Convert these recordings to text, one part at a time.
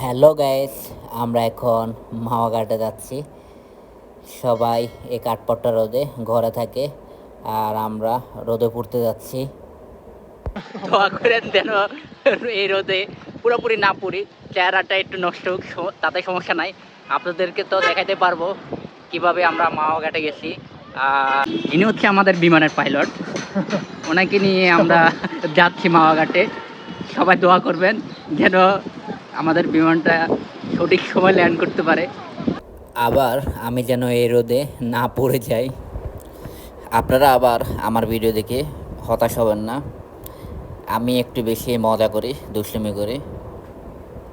Hello guys, আমরা এখন মাওয়াঘাটে যাচ্ছি। সবাই এই কাঠপট্টা রোদে ঘরে থাকে আর আমরা রোদে পড়তে যাচ্ছি। দোয়া করেন যেন এই রোদে পুরোপুরি না পড়ি, চেহারাটা একটু নষ্ট হোক তাতে সমস্যা নাই। আপনাদেরকে তো দেখাতে পারব কীভাবে আমরা মাওয়া ঘাটে গেছি। আর ইনি হচ্ছে আমাদের বিমানের পাইলট। ওনাকে নিয়ে আমরা যাচ্ছি মাওয়া ঘাটে সবাই দোয়া করবেন যেন আমাদের বিমানটা সঠিক সময় ল্যান্ড করতে পারে। আবার আমি যেন এই রোদে না পড়ে যাই। আপনারা আবার আমার ভিডিও দেখে হতাশ হবেন না। আমি একটু বেশি মজা করি, দুষ্টুমি করি।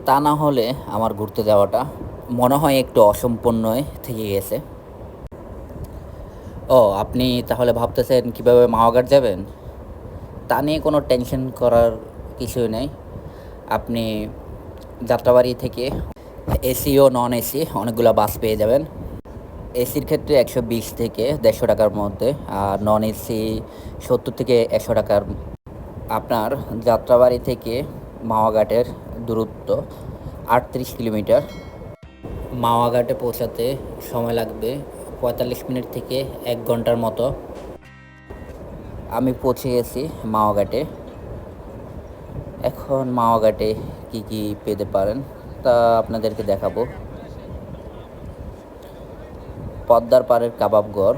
তা না হলে আমার ঘুরতে যাওয়াটা মনে হয় একটু অসম্পূর্ণই থেকে গেছে। ও, আপনি তাহলে ভাবতেছেন কীভাবে মাওয়াঘাট যাবেন? তা নিয়ে কোনো টেনশন করার কিছুই নেই। আপনি যাত্রাবাড়ি থেকে এসি ও নন এসি অনেকগুলো বাস পেয়ে যাবেন। এসির ক্ষেত্রে একশো বিশ থেকে দেড়শো টাকার মধ্যে আর নন এসি সত্তর থেকে একশো টাকার আপনার যাত্রাবাড়ি থেকে মাওয়াঘাটের দূরত্ব আটত্রিশ কিলোমিটার। মাওয়াঘাটে পৌঁছাতে সময় লাগবে পঁয়তাল্লিশ মিনিট থেকে এক ঘণ্টার মতো। আমি পৌঁছে গেছি মাওয়াঘাটে। এখন মাওয়াঘাটে কি কি পেতে পারেন তা আপনাদেরকে দেখাবো। পদ্মার পাড়ের কাবাবঘর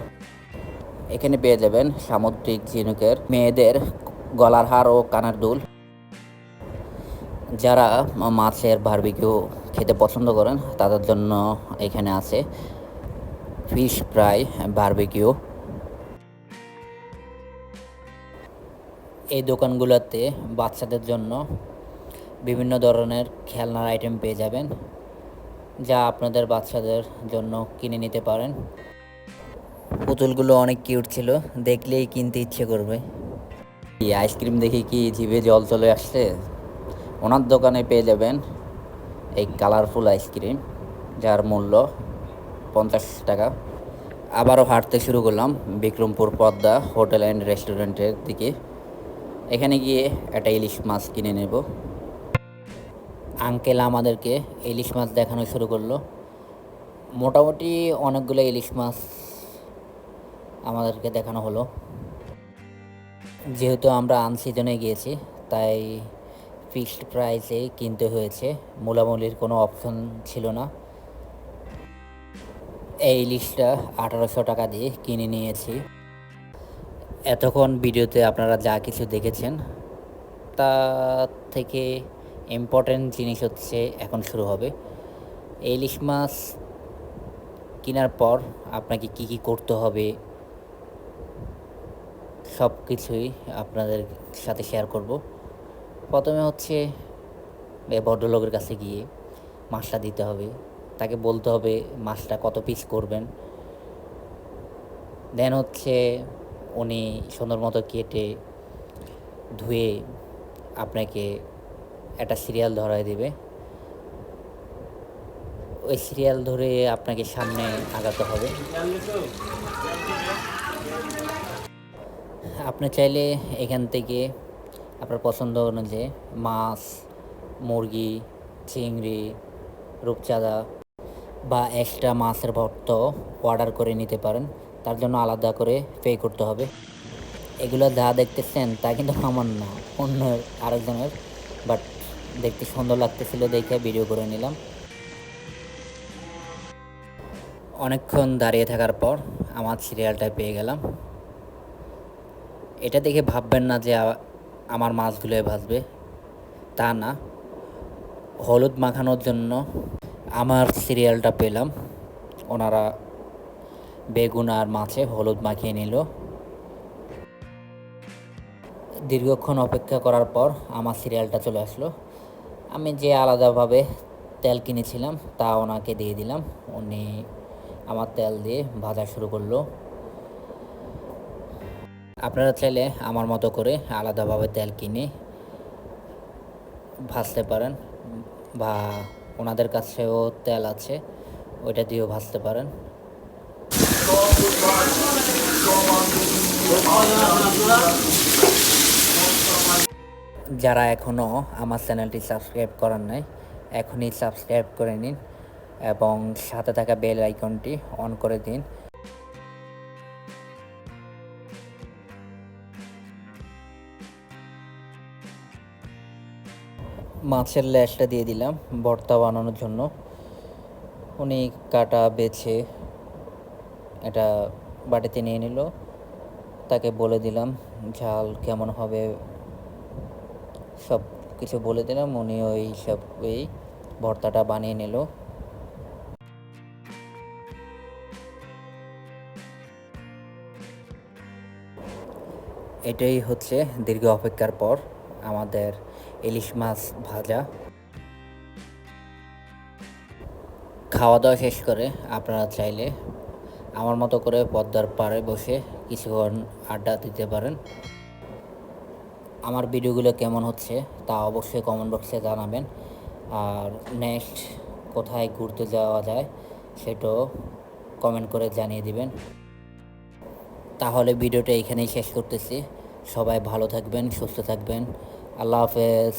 এখানে পেয়ে যাবেন সামুদ্রিক ঝিনুকের মেয়েদের গলার হার ও কানার দুল। যারা মাছের বারবিকিউ খেতে পছন্দ করেন, তাদের জন্য এখানে আছে ফিশ ফ্রাই বারবিকিউ এই দোকানগুলোতে বাচ্চাদের জন্য বিভিন্ন ধরনের খেলনার আইটেম পেয়ে যাবেন, যা আপনাদের বাচ্চাদের জন্য কিনে নিতে পারেন। পুতুলগুলো অনেক কিউট ছিল, দেখলেই কিনতে ইচ্ছে করবে। এই আইসক্রিম দেখে কি জিভে জল চলে আসছে? ওনার দোকানে পেয়ে যাবেন এই কালারফুল আইসক্রিম যার মূল্য পঞ্চাশ টাকা। আবারও হাঁটতে শুরু করলাম বিক্রমপুর পদ্মা হোটেল অ্যান্ড রেস্টুরেন্টের দিকে। এখানে গিয়ে একটা ইলিশ মাছ কিনে নেব। আঙ্কেল আমাদেরকে ইলিশ মাছ দেখানো শুরু করল। মোটামুটি অনেকগুলো ইলিশ মাছ আমাদেরকে দেখানো হলো। যেহেতু আমরা আনসিজনে গিয়েছি, তাই ফিক্সড প্রাইসে কিনতে হয়েছে। মূলামূলির কোনো অপশন ছিল না। এই ইলিশটা আঠারোশো টাকা দিয়ে কিনে নিয়েছি। এতক্ষণ ভিডিওতে আপনারা যা কিছু দেখেছেন, তা থেকে ইম্পর্টেন্ট জিনিস হচ্ছে এখন শুরু হবে। ইলিশ মাছ কেনার পর আপনাকে কি কি করতে হবে সব কিছুই আপনাদের সাথে শেয়ার করব। প্রথমে হচ্ছে ভদ্রলোকের কাছে গিয়ে মাছটা দিতে হবে। তাকে বলতে হবে মাছটা কত পিস করবেন। দেন হচ্ছে উনি সুন্দর মতো কেটে ধুয়ে আপনাকে একটা সিরিয়াল ধরায় দেবে। ওই সিরিয়াল ধরে আপনাকে সামনে আগাতে হবে। আপনি চাইলে এখান থেকে আপনার পছন্দ অনুযায়ী মাছ, মুরগি, চিংড়ি, রূপচাঁদা বা এক্সট্রা মাছের ভর্ত অর্ডার করে নিতে পারেন। তার জন্য আলাদা করে পে করতে হবে। এগুলো যা দেখতেছেন তা কিন্তু আমার না, অন্য আরেকজনের। বাট দেখতে সুন্দর লাগতেছিল দেখে ভিডিও করে নিলাম। অনেকক্ষণ দাঁড়িয়ে থাকার পর আমার সিরিয়ালটা পেয়ে গেলাম। এটা দেখে ভাববেন না যে আমার মাছগুলোই ভাসবে তা না, হলুদ মাখানোর জন্য আমার সিরিয়ালটা পেলাম। ওনারা বেগুন আর মাছে হলুদ মাখিয়ে নিল। দীর্ঘক্ষণ অপেক্ষা করার পর আমার সিরিয়ালটা চলে আসলো। আমি যে আলাদাভাবে তেল কিনেছিলাম তা ওনাকে দিয়ে দিলাম। উনি আমার তেল দিয়ে ভাজা শুরু করল। আপনারা চাইলে আমার মতো করে আলাদাভাবে তেল কিনে ভাজতে পারেন বা ওনাদের কাছেও তেল আছে, ওইটা দিয়েও ভাজতে পারেন। যারা এখনও আমার চ্যানেলটি সাবস্ক্রাইব করার নাই, এখনই সাবস্ক্রাইব করে নিন এবং সাথে থাকা বেল আইকনটি অন করে দিন। মাছের ল্যাশটা দিয়ে দিলাম ভর্তা বানানোর জন্য। উনি কাটা, বেছে এটা বাটিতে নিয়ে নিল। তাকে বলে দিলাম, ঝাল কেমন হবে? সব কিছু বলে দিলাম, উনি ওই সব ওই ভর্তাটা বানিয়ে নিল। এটাই হচ্ছে দীর্ঘ অপেক্ষার পর আমাদের ইলিশ মাছ ভাজা। খাওয়া দাওয়া শেষ করে আপনারা চাইলে আমার মতো করে পদ্মার পাড়ে বসে কিছুক্ষণ আড্ডা দিতে পারেন। আমার ভিডিওগুলো কেমন হচ্ছে তা অবশ্যই কমেন্ট বক্সে জানাবেন। আর নেক্সট কোথায় ঘুরতে যাওয়া যায় সেটাও কমেন্ট করে জানিয়ে দিবেন। তাহলে ভিডিওটা এখানেই শেষ করতেছি। সবাই ভালো থাকবেন, সুস্থ থাকবেন। আল্লাহ হাফেজ।